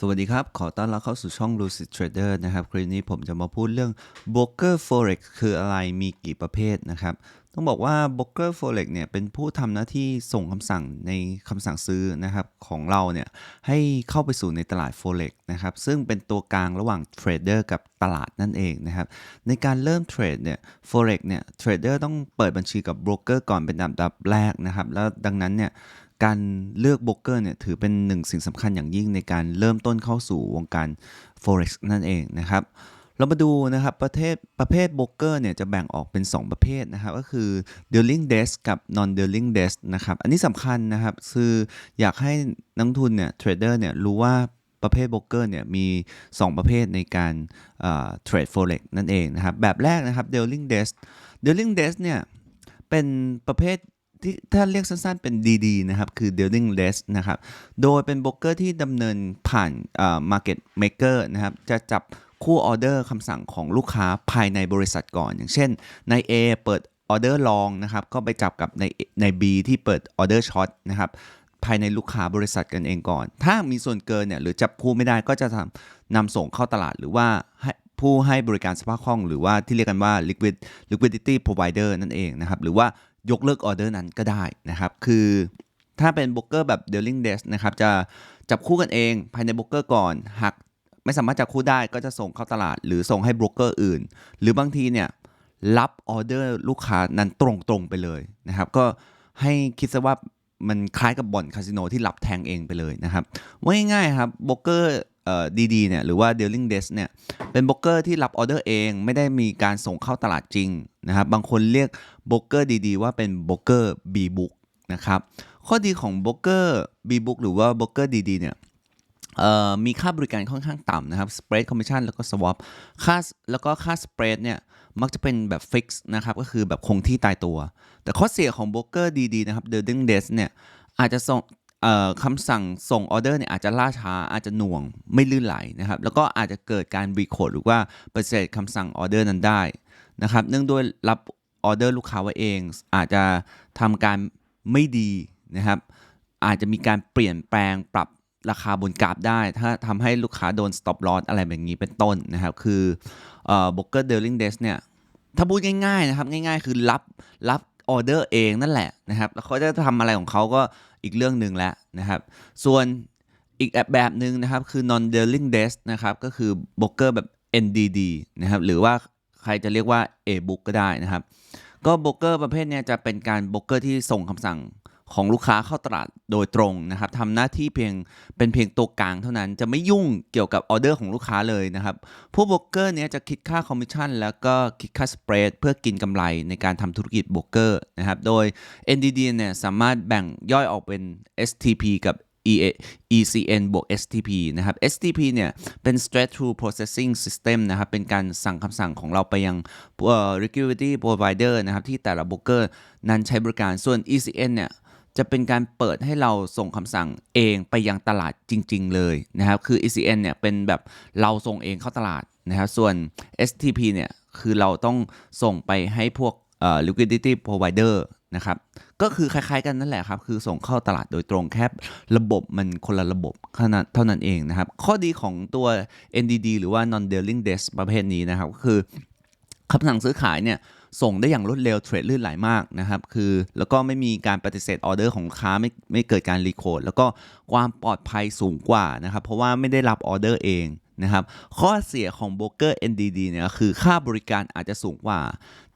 สวัสดีครับ ขอต้อนรับเข้าสู่ช่อง Lucid Trader นะครับ คลิปนี้ผมจะมาพูดเรื่อง Broker Forex คืออะไรมีกี่ประเภทนะครับ ต้องบอกว่า Broker Forex เนี่ยเป็นผู้ทำหน้าที่ส่งคำสั่งในคำสั่งซื้อนะครับของเราเนี่ยให้เข้าไปสู่ในตลาด Forex นะครับ ซึ่งเป็นตัวกลางระหว่างเทรดเดอร์กับตลาดนั่นเองนะครับ ในการเริ่มเทรดเนี่ย Forex เนี่ยเทรดเดอร์ต้องเปิดบัญชีกับโบรกเกอร์ก่อนเป็นอันดับแรกนะครับ แล้วดังนั้นเนี่ย การเลือกโบรกเกอร์เนี่ยถือเป็นหนึ่งสิ่งสำคัญอย่างยิ่งในการเริ่มต้นเข้าสู่วงการ Forex นั่นเองนะครับ เรามาดูนะครับประเภทประเภทโบรกเกอร์เนี่ยจะแบ่งออกเป็น 2 ประเภทนะครับ ก็คือ dealing desk กับ non dealing desk นะครับ อันนี้สำคัญนะครับ คืออยากให้นักทุนเนี่ยเทรดเดอร์เนี่ยรู้ว่าประเภทโบรกเกอร์เนี่ยมี 2 ประเภทในการเทรด forex นั่นเองนะครับ แบบแรกนะครับ dealing desk dealing desk เนี่ยเป็นประเภท ที่ถ้าเรียกสั้นๆเป็น DD นะครับ คือ dealing desk นะครับ โดยเป็นโบรกเกอร์ที่ดำเนินผ่านเอ่อ market maker นะครับ จะจับคู่ออเดอร์คำสั่งของลูกค้าภายในบริษัทก่อน อย่างเช่น ใน A เปิดออเดอร์ลองนะครับ ก็ไปจับกับในใน B ที่เปิดออเดอร์ช็อตนะครับ ภายในลูกค้าบริษัทกันเองก่อน ถ้ามีส่วนเกินเนี่ยหรือจับคู่ไม่ได้ก็จะทำนำส่งเข้าตลาดหรือว่าให้ผู้ให้บริการสภาพคล่อง หรือว่าที่เรียกกันว่า liquid liquidity provider นั่นเองนะครับ หรือว่า ยกเลิกออเดอร์นั้นก็ได้นะครับ คือถ้าเป็นโบรกเกอร์แบบ dealing desk นะครับจะจับคู่กันเองภายในโบรกเกอร์ก่อนหากไม่สามารถจับคู่ได้ก็จะส่งเข้าตลาด หรือส่งให้โบรกเกอร์อื่น หรือบางทีเนี่ยรับออเดอร์ลูกค้านั้นตรงๆไปเลยนะครับ ก็ให้คิดซะว่ามันคล้ายกับบ่อนคาสิโนที่รับแทงเองไปเลยนะครับว่าง่ายๆครับโบรกเกอร์ ดีๆเนี่ยหรือว่า dealing desk เนี่ยเป็นโบรกเกอร์ที่รับออเดอร์เองไม่ได้มีการส่งเข้าตลาดจริงนะครับบางคนเรียกโบรกเกอร์ดีๆว่าเป็นโบรกเกอร์ B book นะครับข้อดีของโบรกเกอร์ B book หรือว่าโบรกเกอร์ดีๆเนี่ยมีค่าบริการค่อนข้างต่ำนะครับ spread commission แล้วก็ swap ค่าแล้วก็ค่า spread เนี่ยมักจะเป็นแบบ fix นะครับก็คือแบบคงที่ตายตัว แต่ข้อเสียของโบรกเกอร์ดีๆนะครับ dealing desk เนี่ยอาจจะส่ง คำสั่งส่งออเดอร์เนี่ยอาจจะล่าช้าอาจจะหน่วงไม่ลื่นไหลนะครับ แล้วก็อาจจะเกิดการรีโคดหรือว่าปฏิเสธคำสั่งออเดอร์นั้นได้นะครับ เนื่องด้วยรับออเดอร์ลูกค้าไว้เอง อาจจะทำการไม่ดีนะครับ อาจจะมีการเปลี่ยนแปลงปรับราคาบนกราฟได้ ถ้าทำให้ลูกค้าโดน stop loss อะไรแบบนี้เป็นต้นนะครับ คือออ broker dealing desk เนี่ยถ้าพูดง่ายๆนะครับ ง่ายๆ คือรับรับ ออเดอร์เองนั่นแหละนะครับแล้วเขาจะทำอะไรของเขาก็อีกเรื่องหนึ่งแล้วนะครับ ส่วนอีกแบบหนึ่งนะครับคือ non dealing desk นะครับก็คือบล็อกเกอร์แบบ NDD นะครับหรือว่าใครจะเรียกว่า A book ก็ได้นะครับ ก็บล็อกเกอร์ประเภทนี้จะเป็นการบล็อกเกอร์ที่ส่งคำสั่ง ของลูกค้าเข้าตลาดโดยตรงนะครับทำหน้าที่เพียงเป็นเพียงตัวกลางเท่านั้น จะไม่ยุ่งเกี่ยวกับออเดอร์ของลูกค้าเลยนะครับ ผู้โบรกเกอร์เนี้ยจะคิดค่าคอมมิชชั่นแล้วก็คิดค่าสเปรดเพื่อกินกำไรในการทำธุรกิจโบรกเกอร์นะครับ โดย NDD เนี่ยสามารถแบ่งย่อยออกเป็น STP กับ ECN บวก STP นะครับ STP เนี่ยเป็น straight through processing system นะครับ เป็นการสั่งคำสั่งของเราไปยังเอ่อ liquidity provider นะครับ ที่แต่ละโบรกเกอร์นั้นใช้บริการ ส่วน ECN เนี่ย จะเป็นการเปิดให้เราส่งคำสั่งเองไปยังตลาดจริง ๆ เลยนะครับ คือ ECN เนี่ยเป็นแบบเราส่งเองเข้าตลาดนะครับ ส่วน STP เนี่ยคือเราต้องส่งไปให้พวก liquidity provider นะครับ ก็คือคล้ายๆกันนั่นแหละครับ คือส่งเข้าตลาดโดยตรงแค่ระบบมันคนละระบบเท่านั้นเท่านั้นเองนะครับ ข้อดีของตัว NDD หรือว่า non dealing desk ประเภทนี้นะครับก็คือ คำสั่งซื้อขายเนี่ยส่งได้อย่างรวดเร็วเทรดลื่นไหลมากนะครับคือแล้วก็ไม่มีการปฏิเสธออเดอร์ของลูกค้าไม่ไม่เกิดการรีโคดแล้วก็ความปลอดภัยสูงกว่านะครับเพราะว่าไม่ได้รับออเดอร์เองนะครับข้อเสียของโบรกเกอร์ NDD เนี่ยคือค่าบริการอาจจะสูงกว่า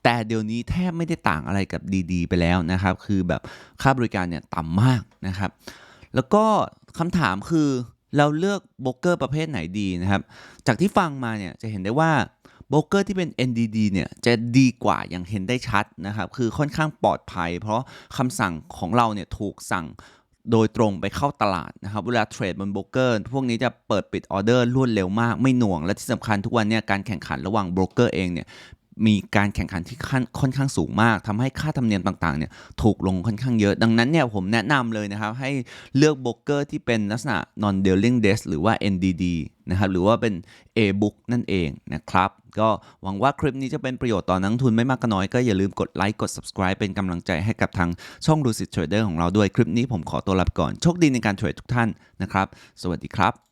แต่เดี๋ยวนี้แทบไม่ได้ต่างอะไรกับ DD ไปแล้วนะครับคือแบบค่าบริการเนี่ยต่ำมากนะครับแล้วก็คำถามคือเราเลือกโบรกเกอร์ประเภทไหนดีนะครับจากที่ฟังมาเนี่ยจะเห็นได้ว่า โบรกเกอร์ที่เป็น NDD เนี่ยจะดีกว่าอย่างเห็นได้ชัดนะครับ คือค่อนข้างปลอดภัย เพราะคำสั่งของเราเนี่ยถูกสั่งโดยตรงไปเข้าตลาดนะครับ เวลาเทรดบนโบรกเกอร์พวกนี้จะเปิดปิดออเดอร์รวดเร็วมากไม่หน่วง และที่สำคัญทุกวันเนี่ยการแข่งขันระหว่างโบรกเกอร์เองเนี่ย มีการแข่งขันที่ค่อนข้างสูงมากทำให้ค่าธรรมเนียมต่างๆเนี่ยถูกลงค่อนข้างเยอะ ดังนั้นเนี่ยผมแนะนำเลยนะครับ ให้เลือกโบรกเกอร์ที่เป็นลักษณะ non dealing desk หรือว่า NDD นะครับหรือว่าเป็น A book นั่นเองนะครับ ก็หวังว่าคลิปนี้จะเป็นประโยชน์ต่อนักทุนไม่มากก็น้อยก็อย่าลืมกดไลค์กด subscribe เป็นกำลังใจให้กับทางช่อง Lucid Trader ของเราด้วยคลิปนี้ผมขอตัวลาไปก่อนโชคดีในการเทรดทุกท่านนะครับ สวัสดีครับ